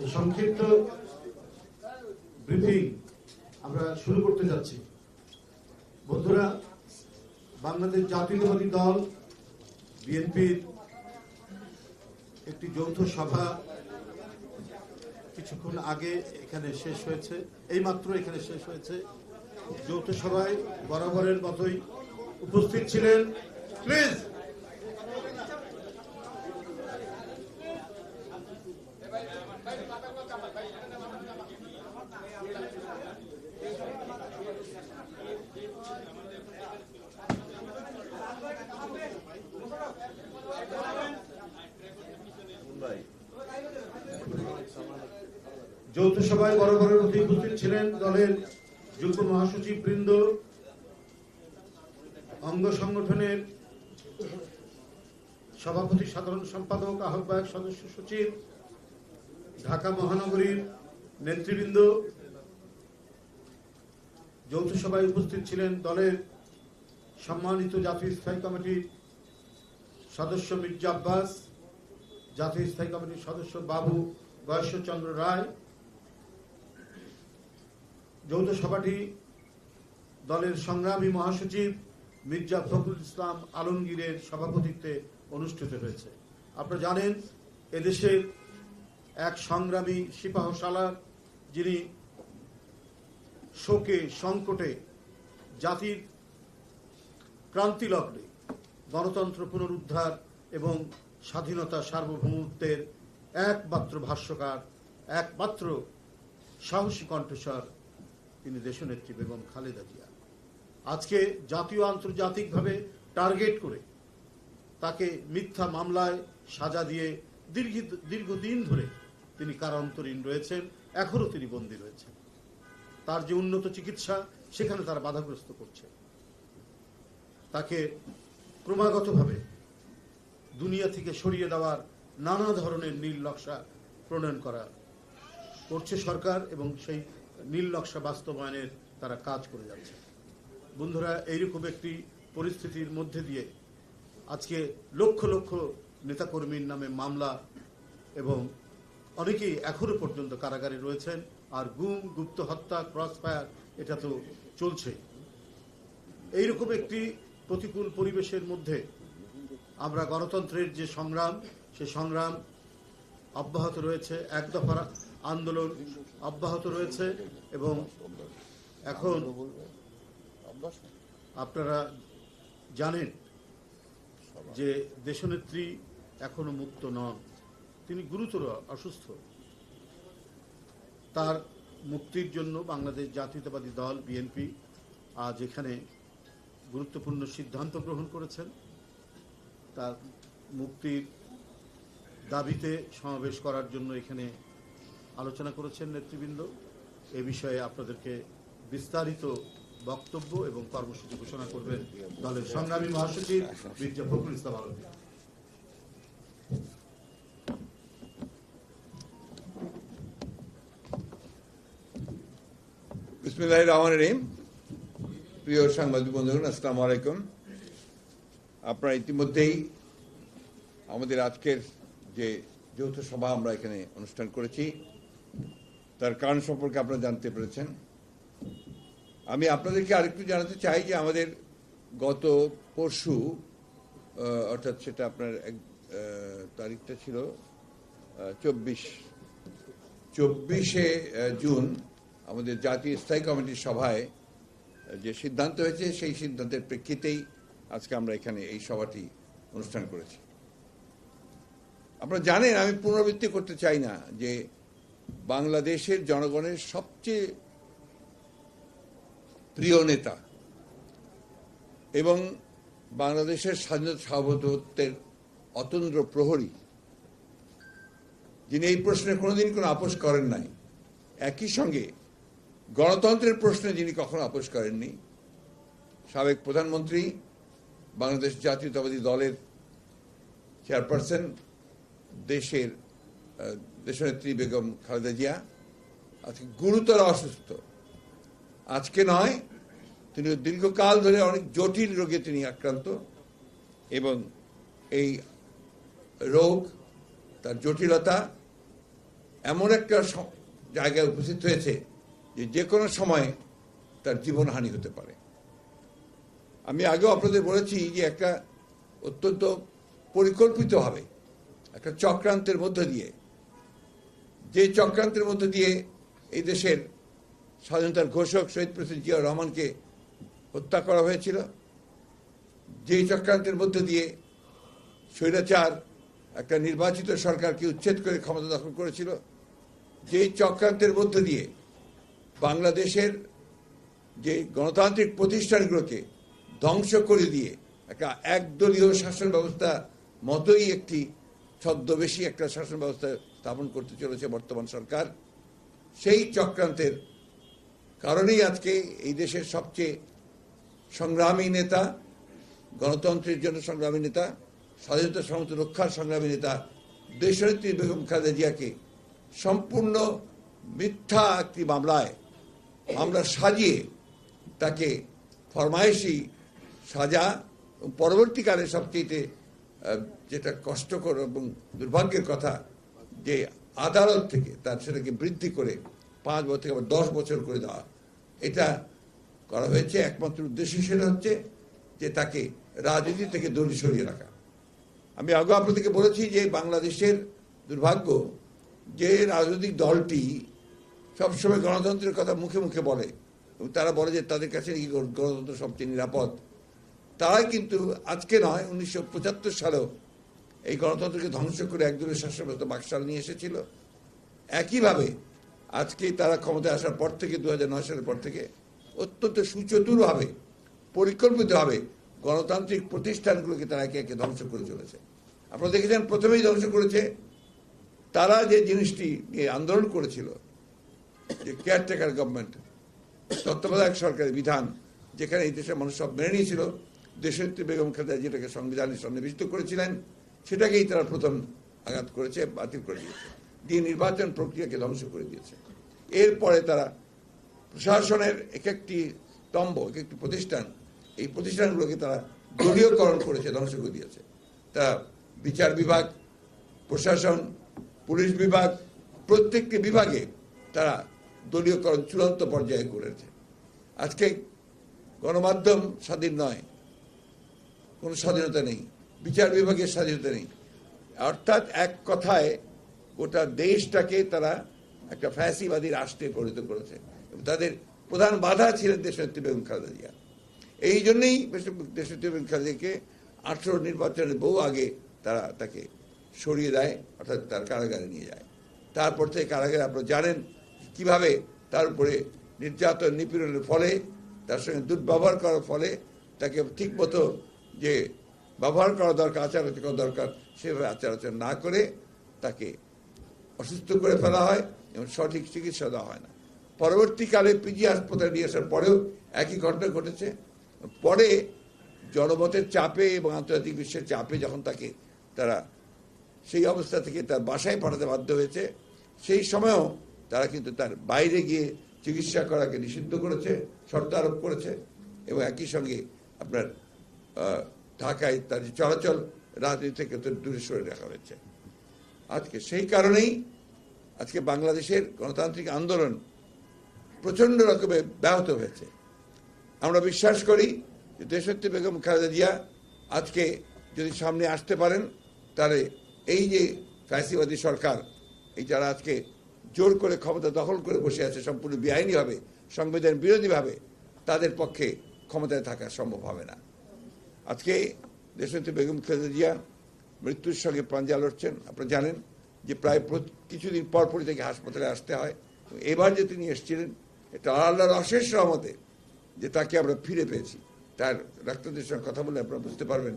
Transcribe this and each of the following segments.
এই সংক্ষিপ্ত ব্রিফিং আমরা শুরু করতে যাচ্ছি। বন্ধুরা, বাংলাদেশ জাতীয়তাবাদী দল, বিএনপির একটি যৌথ সভা কিছুক্ষণ আগে এখানে শেষ হয়েছে, এইমাত্র এখানে শেষ হয়েছে। যৌথ সভায় বরাবরের মতোই উপস্থিত ছিলেন। প্লিজ সভায় বরাবরের মধ্যে উপস্থিত ছিলেন দলের যুগ্ম মহাসচিব বৃন্দ, অঙ্গ সংগঠনের সভাপতি, সাধারণ সম্পাদক, আহ্বায়ক সদস্য সচিব, ঢাকা মহানগরীর নেতৃবৃন্দ। যৌথ সভায় উপস্থিত ছিলেন দলের সম্মানিত জাতীয় স্থায়ী কমিটির সদস্য মির্জা আব্বাস, জাতীয় স্থায়ী কমিটির সদস্য বাবু বয়সচন্দ্র রায় যৌথ সভাটি দলের সংগ্রামী মহাসচিব মির্জা ফখরুল ইসলাম আলমগীরের সভাপতিত্বে অনুষ্ঠিত হয়েছে। আপনারা জানেন, এদেশের এক সংগ্রামী সিপাহ সালার যিনি শোকে সংকটে জাতির ক্রান্তি লগ্নে গণতন্ত্র পুনরুদ্ধার এবং স্বাধীনতা সার্বভৌমত্বের একমাত্র ভাষ্যকার, একমাত্র সাহসী কণ্ঠস্বর তিনি দেশনেত্রী বেগম খালেদা জিয়া। আজকে জাতীয় আন্তর্জাতিকভাবে টার্গেট করে তাকে মিথ্যা মামলায় সাজা দিয়ে দীর্ঘ দীর্ঘদিন ধরে তিনি কারান্তরীণ রয়েছেন, এখনও তিনি বন্দী রয়েছেন। তার যে উন্নত চিকিৎসা, সেখানে তারা বাধাগ্রস্ত করছে। তাকে ক্রমাগতভাবে দুনিয়া থেকে সরিয়ে দেওয়ার নানা ধরনের নীল নকশা প্রণয়ন করা করছে সরকার এবং সেই নীল নকশা বাস্তবায়নের তারা কাজ করে যাচ্ছে। বন্ধুরা, এইরকম একটি পরিস্থিতির মধ্যে দিয়ে আজকে লক্ষ লক্ষ নেতাকর্মীর নামে মামলা এবং অনেকেই এখনও পর্যন্ত কারাগারে রয়েছেন আর গুম, গুপ্ত হত্যা ক্রস ফায়ার এটা তো চলছেই এইরকম একটি প্রতিকূল পরিবেশের মধ্যে আমরা গণতন্ত্রের যে সংগ্রাম, সে সংগ্রাম অব্যাহত রয়েছে। এক দফার আন্দোলন অব্যাহত রয়েছে এবং এখন আপনারা জানেন যে দেশনেত্রী এখনও মুক্ত নন। তিনি গুরুতর অসুস্থ। তার মুক্তির জন্য বাংলাদেশ জাতীয়তাবাদী দল, বিএনপি, আজ এখানে গুরুত্বপূর্ণ সিদ্ধান্ত গ্রহণ করেছেন। তার মুক্তির দাবিতে সমাবেশ করার জন্য এখানে আলোচনা করেছেন নেতৃবৃন্দ। এ বিষয়ে আপনাদেরকে বিস্তারিত বক্তব্য এবং কর্মসূচি ঘোষণা করবেন দলের সংগ্রামী মহাসচিব মির্জা ফখরুল ইসলাম আলমগীর। বিসমিল্লাহ রহমান রহিম। প্রিয় সাংবাদিক বন্ধুগণ, আসসালামু আলাইকুম। আপনারা ইতিমধ্যেই আমাদের আজকের যে যৌথ সভা আমরা এখানে অনুষ্ঠান করেছি, তার কারণ সম্পর্কে আপনারা জানতে পেরেছেন। আমি আপনাদেরকে আরেকটু জানাতে চাই যে আমাদের গত পরশু অর্থাৎ সেটা আপনার এক তারিখটা ছিল চব্বিশ, চব্বিশে জুন আমাদের জাতীয় স্থায়ী কমিটির সভায় যে সিদ্ধান্ত হয়েছে, সেই সিদ্ধান্তের প্রেক্ষিতেই আজকে আমরা এখানে এই সভাটি অনুষ্ঠান করেছি। আপনারা জানেন, আমি পুনরাবৃত্তি করতে চাই না যে বাংলাদেশের জনগণের সবচেয়ে প্রিয় নেতা এবং বাংলাদেশের স্বাধীনতা সার্বভৌমত্বের অতন্দ্র প্রহরী, যিনি এই প্রশ্নে কোনোদিন কোনো আপোষ করেন নাই। একই সঙ্গে গণতন্ত্রের প্রশ্নে যিনি কখনো আপোষ করেননি, সাবেক প্রধানমন্ত্রী, বাংলাদেশ জাতীয়তাবাদী দলের চেয়ারপারসন দেশের দেশনেত্রী বেগম খালেদা জিয়া আজকে গুরুতর অসুস্থ। আজকে নয়, তিনি দীর্ঘকাল ধরে অনেক জটিল রোগে তিনি আক্রান্ত এবং এই রোগ, তার জটিলতা এমন একটা জায়গায় উপস্থিত হয়েছে যে যে কোনো সময় তার জীবনহানি হতে পারে। আমি আগেও আপনাদের বলেছি যে একটা অত্যন্ত পরিকল্পিতভাবে একটা চক্রান্তের মধ্য দিয়ে। যে চক্রান্তের মধ্য দিয়ে এই দেশের স্বাধীনতার ঘোষক শহীদ প্রেসিডেন্ট জিয়া রহমানকে হত্যা করা হয়েছিল। যে চক্রান্তের মধ্য দিয়ে স্বৈরাচার একটা নির্বাচিত সরকারকে উচ্ছেদ করে ক্ষমতা দখল করেছিল যে চক্রান্তের মধ্য দিয়ে বাংলাদেশের যে গণতান্ত্রিক প্রতিষ্ঠানগুলোকে ধ্বংস করে দিয়ে একটা একদলীয় শাসন ব্যবস্থা মতোই একটি ছদ্মবেশী একটা শাসন ব্যবস্থা স্থাপন করতে চলেছে বর্তমান সরকার। সেই চক্রান্তের কারণেই আজকে এই দেশের সবচেয়ে সংগ্রামী নেতা, গণতন্ত্রের জন্য সংগ্রামী নেতা, স্বাধীনতা সমস্ত রক্ষার সংগ্রামী নেতা, দেশনেত্রী বেগম খালেদা জিয়াকে সম্পূর্ণ মিথ্যা একটি মামলায় মামলা সাজিয়ে তাকে ফরমায়েশি সাজা পরবর্তীকালে সবচেয়ে যেটা কষ্টকর এবং দুর্ভাগ্যের কথা, যে আদালত থেকে তার সেটাকে বৃদ্ধি করে পাঁচ বছর থেকে আবার দশ বছর করে দেওয়া। এটা করা হয়েছে, একমাত্র উদ্দেশ্য সেটা হচ্ছে যে তাকে রাজনীতি থেকে দূরে সরিয়ে রাখা। আমি আগে আপনাদেরকে বলেছি যে বাংলাদেশের দুর্ভাগ্য যে রাজনৈতিক দলটি সবসময় গণতন্ত্রের কথা মুখে মুখে বলে তারা বলে যে তাদের কাছে গণতন্ত্র সবচেয়ে নিরাপদ। তারাই কিন্তু আজকে নয়, উনিশশো সালেও এই গণতন্ত্রকে ধ্বংস করে একদলের শাসন ব্যবস্থা বাকশাল নিয়ে এসেছিল। একইভাবে আজকে তারা ক্ষমতায় আসার পর থেকে দু সালের পর থেকে অত্যন্ত সুচতুরভাবে, পরিকল্পিতভাবে গণতান্ত্রিক প্রতিষ্ঠানগুলোকে তারা একে একে ধ্বংস করে চলেছে। আপনারা দেখেছেন, প্রথমেই ধ্বংস করেছে তারা যে জিনিসটি আন্দোলন করেছিল, যে কেয়ারটেকার গভর্নমেন্ট তত্ত্বাবধায়ক সরকারের বিধান, যেখানে এই দেশের মানুষ সব মেনে নিয়েছিল দেশনেত্রী বেগম খালেদা যেটাকে সংবিধানে সন্নিবেশিত করেছিলেন, সেটাকেই তারা প্রথম আঘাত করেছে, বাতিল করে দিয়েছে। দিয়ে নির্বাচন প্রক্রিয়াকে ধ্বংস করে দিয়েছে। এরপরে তারা প্রশাসনের এক একটি স্তম্ভ এক একটি প্রতিষ্ঠান, এই প্রতিষ্ঠানগুলোকে তারা দলীয়করণ করেছে, ধ্বংস করে দিয়েছে। তারা বিচার বিভাগ, প্রশাসন, পুলিশ বিভাগ, প্রত্যেকটি বিভাগে তারা দলীয়করণ চূড়ান্ত পর্যায়ে করেছে আজকে গণমাধ্যম স্বাধীন নয়। কোনো স্বাধীনতা নেই। বিচার বিভাগের স্বাধীনতা নেই। অর্থাৎ এক কথায় গোটা দেশটাকে তারা একটা ফ্যাসিবাদী রাষ্ট্রে পরিণত করেছে। তাদের প্রধান বাধা ছিলেন দেশনেত্রী বেগম খালেদা জিয়া। এই জন্যই দেশনেত্রী বেগম খালেদাকে আঠেরো নির্বাচনের বহু আগে তারা তাকে সরিয়ে দেয়, অর্থাৎ তার কারাগারে নিয়ে যায়। তারপর থেকে কারাগারে আপনারা জানেন কীভাবে তার উপরে নির্যাতন নিপীড়নের ফলে, তার সঙ্গে দুর্ব্যবহার করার ফলে তাকে ঠিকমতো যে ব্যবহার করা দরকার আচার আচরণ করা দরকার, সেভাবে আচার আচরণ না করে তাকে অসুস্থ করে ফেলা হয় এবং সঠিক চিকিৎসা দেওয়া হয় না। পরবর্তীকালে পিজি হাসপাতালে নিয়ে আসার পরেও একই ঘটনা ঘটেছে। পরে জনমতের চাপে এবং আন্তর্জাতিক বিশ্বের চাপে যখন তাকে তারা সেই অবস্থা থেকে তার বাসায় পাঠাতে বাধ্য হয়েছে, সেই সময়ও তারা কিন্তু তার বাইরে গিয়ে চিকিৎসা করাকে নিষিদ্ধ করেছে, শর্ত আরোপ করেছে এবং একই সঙ্গে আপনার ঢাকায় তার চলাচল রাজনীতি থেকে দূরে সরে রাখা হয়েছে। আজকে সেই কারণেই আজকে বাংলাদেশের গণতান্ত্রিক আন্দোলন প্রচণ্ড রকমে ব্যাহত হয়েছে। আমরা বিশ্বাস করি যে দেশত্রী বেগম খালেদা জিয়া আজকে যদি সামনে আসতে পারেন, তাহলে এই যে ফ্যাসিবাদী সরকার, এই যারা আজকে জোর করে ক্ষমতা দখল করে বসে আছে, সম্পূর্ণ বেআইনিভাবে সংবিধান বিরোধীভাবে তাদের পক্ষে ক্ষমতায় থাকা সম্ভব হবে না। আজকে দেশনেত্রী বেগম খালেদা জিয়া মৃত্যুর সঙ্গে প্রাঞ্জা লড়ছেন। আপনারা জানেন যে প্রায় কিছুদিন পর পরই থেকে হাসপাতালে আসতে হয়। এবার যে তিনি এসেছিলেন এটা আল্লাহর অশেষ রহমতে যে তাকে আমরা ফিরে পেয়েছি। তার ডাক্তারদের সঙ্গে কথা বলে আপনারা বুঝতে পারবেন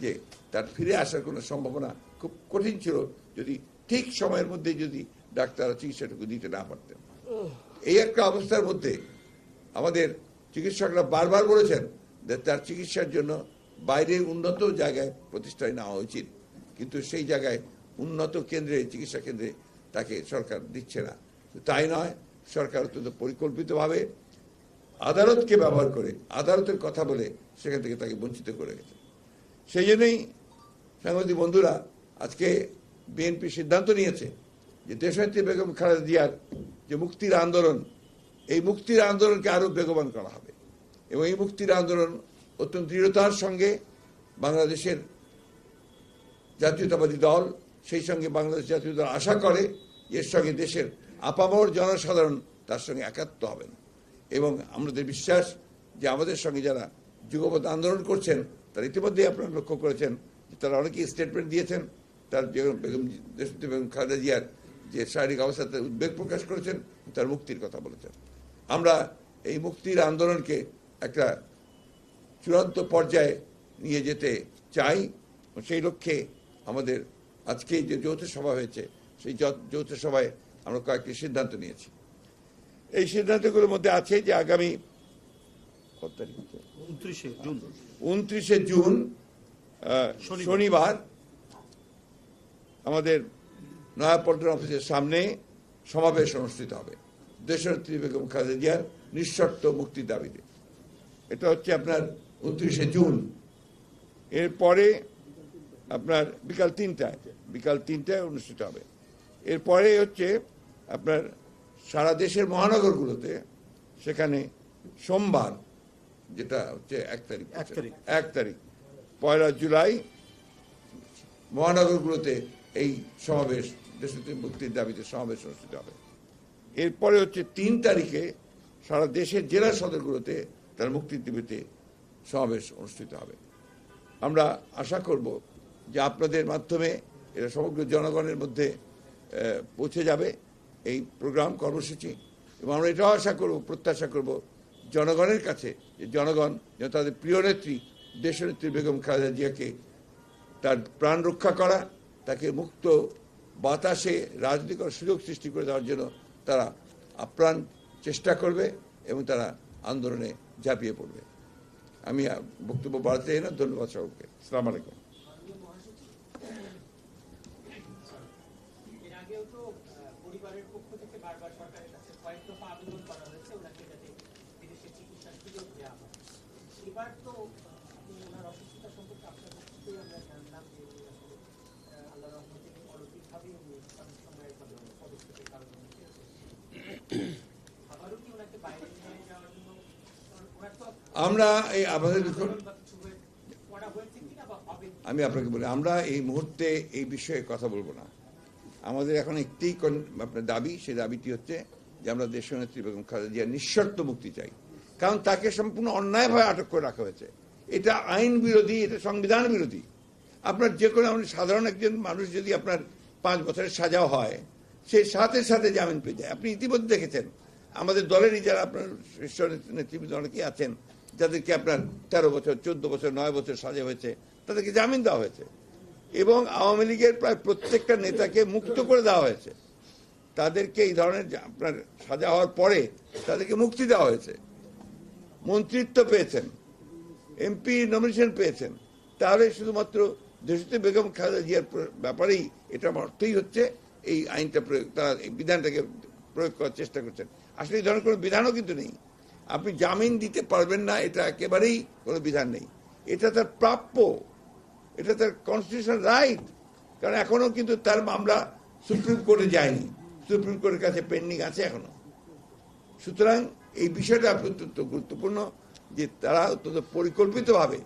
যে তার ফিরে আসার কোনো সম্ভাবনা খুব কঠিন ছিল যদি ঠিক সময়ের মধ্যে যদি ডাক্তার চিকিৎসাটুকু দিতে না পারতেন। এই একটা অবস্থার মধ্যে আমাদের চিকিৎসকরা বারবার বলেছেন যে তার চিকিৎসার জন্য বাইরে উন্নত জায়গায় প্রতিষ্ঠায় নেওয়া উচিত। কিন্তু সেই জায়গায় উন্নত কেন্দ্রে, চিকিৎসা কেন্দ্রে তাকে সরকার দিচ্ছে না। তাই নয়, সরকার অত্যন্ত পরিকল্পিতভাবে আদালতকে ব্যবহার করে, আদালতের কথা বলে সেখান থেকে তাকে বঞ্চিত করে গেছে সেই জন্যই সাংবাদিক বন্ধুরা, আজকে বিএনপি সিদ্ধান্ত নিয়েছে যে দেশনেত্রী বেগম খালেদা জিয়ার যে মুক্তির আন্দোলন, এই মুক্তির আন্দোলনকে আরও বেগবান করা হবে। এবং এই মুক্তির আন্দোলন অত্যন্ত দৃঢ়তার সঙ্গে বাংলাদেশের জাতীয়তাবাদী দল, সেই সঙ্গে বাংলাদেশ জাতীয় দল আশা করে এর সঙ্গে দেশের আপামর জনসাধারণ তার সঙ্গে একাত্ম হবেন। এবং আমাদের বিশ্বাস যে আমাদের সঙ্গে যারা যুগপথ আন্দোলন করছেন, তারা ইতিমধ্যে আপনারা লক্ষ্য করেছেন যে তারা অনেকেই স্টেটমেন্ট দিয়েছেন। তার বেগম বেগম খালেদা জিয়ার যে শারীরিক অবস্থাতে উদ্বেগ প্রকাশ করেছেন, তার মুক্তির কথা বলেছেন। আমরা এই মুক্তির আন্দোলনকে একটা চূড়ান্ত পর্যায়ে নিয়ে যেতে চাই। সেই লক্ষ্যে আমাদের আজকে যে যৌথ সভা হয়েছে সেই যৌথ সভায় আমরা কয়েকটি সিদ্ধান্ত নিয়েছি। এই সিদ্ধান্তগুলোর মধ্যে আছে যে আগামী কত তারিখ? উনত্রিশে জুন। শনিবার। আমাদের নয়াপল্টন অফিসের সামনে সমাবেশ অনুষ্ঠিত হবে। দেশনেত্রী বেগম খালেদা জিয়ার নিঃশর্ত মুক্তির দাবিতে। এটা হচ্ছে আপনার উনত্রিশে জুন। এরপরে আপনার বিকাল তিনটায় বিকাল তিনটায় অনুষ্ঠিত হবে। এরপরে হচ্ছে আপনার সারা দেশের মহানগরগুলোতে সেখানে সোমবার যেটা হচ্ছে এক তারিখ এক তারিখ। এক তারিখ পয়লা জুলাই মহানগরগুলোতে এই সমাবেশ দেশনেত্রী মুক্তির দাবিতে সমাবেশ অনুষ্ঠিত হবে। এরপরে হচ্ছে তিন তারিখে সারা দেশের জেলা সদরগুলোতে তার মুক্তির দাবিতে সমাবেশ অনুষ্ঠিত হবে। আমরা আশা করব যে আপনাদের মাধ্যমে এটা সমগ্র জনগণের মধ্যে পৌঁছে যাবে এই প্রোগ্রাম কর্মসূচি। এবং আমরা এটাও আশা করব, প্রত্যাশা করব জনগণের কাছে যে জনগণ, যেন তাদের প্রিয় নেত্রী, দেশনেত্রী বেগম খালেদা জিয়াকে তার প্রাণ রক্ষা করা, তাকে মুক্ত বাতাসে রাজনীতি সুযোগ সৃষ্টি করে দেওয়ার জন্য তারা আপ্রাণ চেষ্টা করবে এবং তারা আন্দোলনে ঝাঁপিয়ে পড়বে। আমি বক্তব্য বাড়াতে চাই না ধন্যবাদ সকলকে। সালাম আলাইকুম। ওনাকে বাইরে নিয়ে যাওয়ার জন্য কারণ ওনার তো আমরা এই আমাদের? আমি আপনাকে বলি, আমরা এই মুহূর্তে এই বিষয়ে কথা বলব না। আমাদের এখন একটি আপনার দাবি সেই দাবিটি হচ্ছে যে আমরা দেশনেত্রী বেগম খালেদা জিয়ার নিঃশর্ত মুক্তি চাই। কারণ তাকে সম্পূর্ণ অন্যায়ভাবে আটক করে রাখা হয়েছে। এটা আইন বিরোধী, এটা সংবিধান বিরোধী। আপনার যে কোনো আমাদের সাধারণ একজন মানুষ যদি আপনার পাঁচ বছরের সাজাও হয়, সে সাথে সাথে জামিন পেয়ে যায়। আপনি ইতিমধ্যে দেখেছেন, আমাদের দলেরই যারা আপনার শীর্ষ নেতৃবৃন্দ অনেকেই আছেন যাদেরকে আপনার তেরো বছর, চোদ্দ বছর, নয় বছর সাজা হয়েছে, তাদেরকে জামিন দেওয়া হয়েছে। এবং আওয়ামী লীগের প্রায় প্রত্যেকটা নেতাকে মুক্ত করে দেওয়া হয়েছে। তাদেরকে এই ধরনের আপনার সাজা হওয়ার পরে তাদেরকে মুক্তি দেওয়া হয়েছে। মন্ত্রিত্ব পেয়েছেন, এমপি নমিনেশন পেয়েছেন। তাহলে শুধুমাত্র দেশতে বেগম খালেদা জিয়ার ব্যাপারেই এটা অর্থই হচ্ছে, এই আইনটা প্রয়োগ, তারা বিধানটাকে প্রয়োগ করার চেষ্টা করছেন। আসলে এই ধরনের কোনো বিধানও কিন্তু নেই। আপনি জামিন দিতে পারবেন না, এটা একেবারেই কোনো বিধান নেই। এটা তার প্রাপ্য, এটা তার কনস্টিটিউশন রাইট কারণ এখনও কিন্তু তার মামলা সুপ্রিম কোর্টে যায়নি। সুপ্রিম কোর্টের কাছে পেন্ডিং আছে এখনও সুতরাং এই বিষয়টা অত্যন্ত গুরুত্বপূর্ণ যে তারা অত্যন্ত পরিকল্পিতভাবে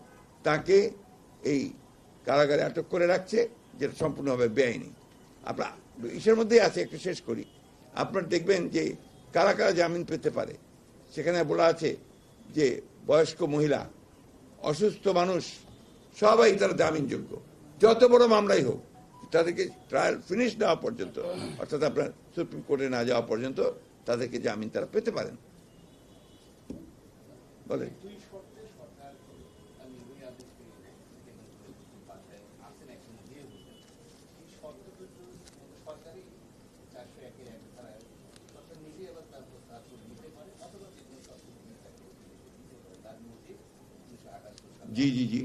তাকে এই কারাগারে আটক করে রাখছে, যেটা সম্পূর্ণভাবে বেআইনি। আপনার ইসের মধ্যেই আছে, একটু শেষ করি। আপনার দেখবেন যে কারা কারা জামিন পেতে পারে। সেখানে বলা আছে যে বয়স্ক মহিলা, অসুস্থ মানুষ, সবাই তারা জামিনযোগ্য। যত বড় মামলাই হোক, তাদেরকে ট্রায়াল ফিনিশ দেওয়া পর্যন্ত, অর্থাৎ আপনার সুপ্রিম কোর্টে না যাওয়া পর্যন্ত তাদেরকে জামিন তারা পেতে পারেন। বলেন দুই শর্তে সরকার আমি ওই আদেশকে বাসায় আসেন একজন দিয়ে বলছেন এই শর্ত কিন্তু সরকারি চারশো একের এক ধারায় সরকার নিজে আবার তার প্রস্তাব করে নিতে পারে অথবা যে কোনো শর্ত দিয়ে থাকে দিতে পারে তার মধ্যে উনিশশো আটাত্তর সালে জি জি জি।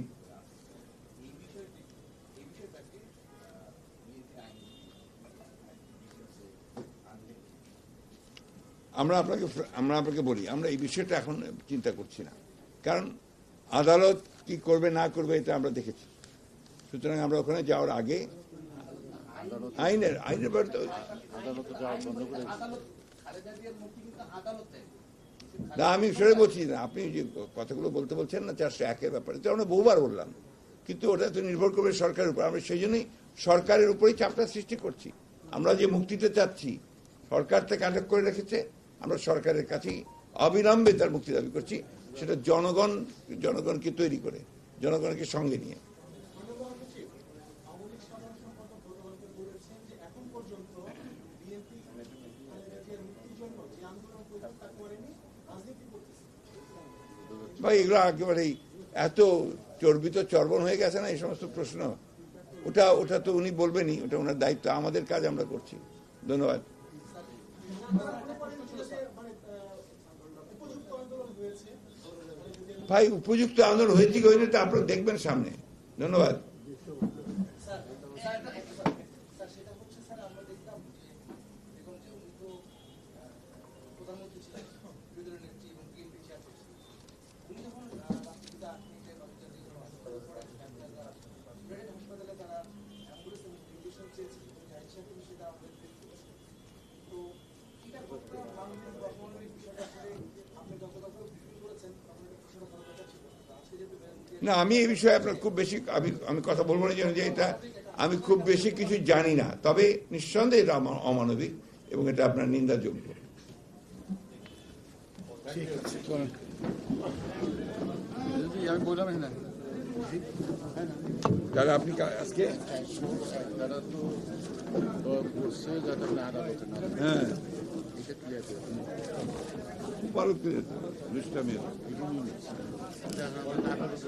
আমরা আপনাকে আমরা আপনাকে বলি আমরা এই বিষয়টা এখন চিন্তা করছি না। কারণ আদালত কি করবে না করবে এটা আমরা দেখেছি। সুতরাং আমরা ওখানে যাওয়ার আগে আইনের আইনের ব্যাপারে না, আমি সেটাই বলছি না। আপনি যে কথাগুলো বলতে বলছেন না, চারশো একের ব্যাপারে তো আমরা বহুবার বললাম। কিন্তু ওটা তো নির্ভর করবে সরকারের উপর। আমরা সেই জন্যই সরকারের উপরেই চাপটা সৃষ্টি করছি। আমরা যে মুক্তিটা চাচ্ছি, সরকার থেকে আটক করে রেখেছে। আমরা সরকারের কাছেই অবিলম্বে তার মুক্তি দাবি করছি। সেটা জনগণ, জনগণকে তৈরি করে, জনগণকে সঙ্গে নিয়ে আওয়ামী লীগ সাধারণ সম্পাদক গতকালকে বলেছেন যে এখন পর্যন্ত বিএনপি খালেদা জিয়ার মুক্তির জন্য যে আন্দোলন করেছে তা করেনি রাজনীতি করতেছে ভাই, এগুলো একেবারেই এত চর্বিত চর্বণ হয়ে গেছে না, এই সমস্ত প্রশ্ন। ওটা ওটা তো উনি বলবেনই, ওটা ওনার দায়িত্ব, আমাদের কাজ আমরা করছি। ধন্যবাদ। ভাই, উপযুক্ত আন্দোলন হয়েছে কি হয়নি তা আপনারা দেখবেন সামনে। ধন্যবাদ স্যার স্যার স্যার সেটা হচ্ছে স্যার আমরা দেখলাম যে দেখুন যে উনি তো আহ, প্রধানমন্ত্রী ছিলেন বিরোধী নেত্রী এবং বিএনপি চেয়ারপারসন উনি যখন আহ, রাষ্ট্রপিতা নিজের বাচ্চাদের হাসপাতালে পড়েন সিলেটের হাসপাতালে তারা অ্যাম্বুলেন্স এবং ভেন্টিলেশন চেয়েছে এবং জাহিদ সাহেব কিন্তু সেটা আমাদের দেখতে পাচ্ছি। তো এটা কতটা মানবিক বা অমানবিক বিষয়টা আসলে আপনি যখন তখন ব্রিফিং করেছেন তখন এটা প্রশ্নটা করার কথা ছিল তো আজকে যেহেতু বের- না আমি এই বিষয়ে আপনার খুব বেশি আমি আমি কথা বলব না যে এটা আমি খুব বেশি কিছু জানি না। তবে নিঃসন্দেহে এটা অমানবিক এবং এটা আপনার নিন্দাযোগ্য। বললাম আপনি আজকে? হ্যাঁ। এটা ক্লিয়ার করে ভালো করে দুষ্টামি আদালতে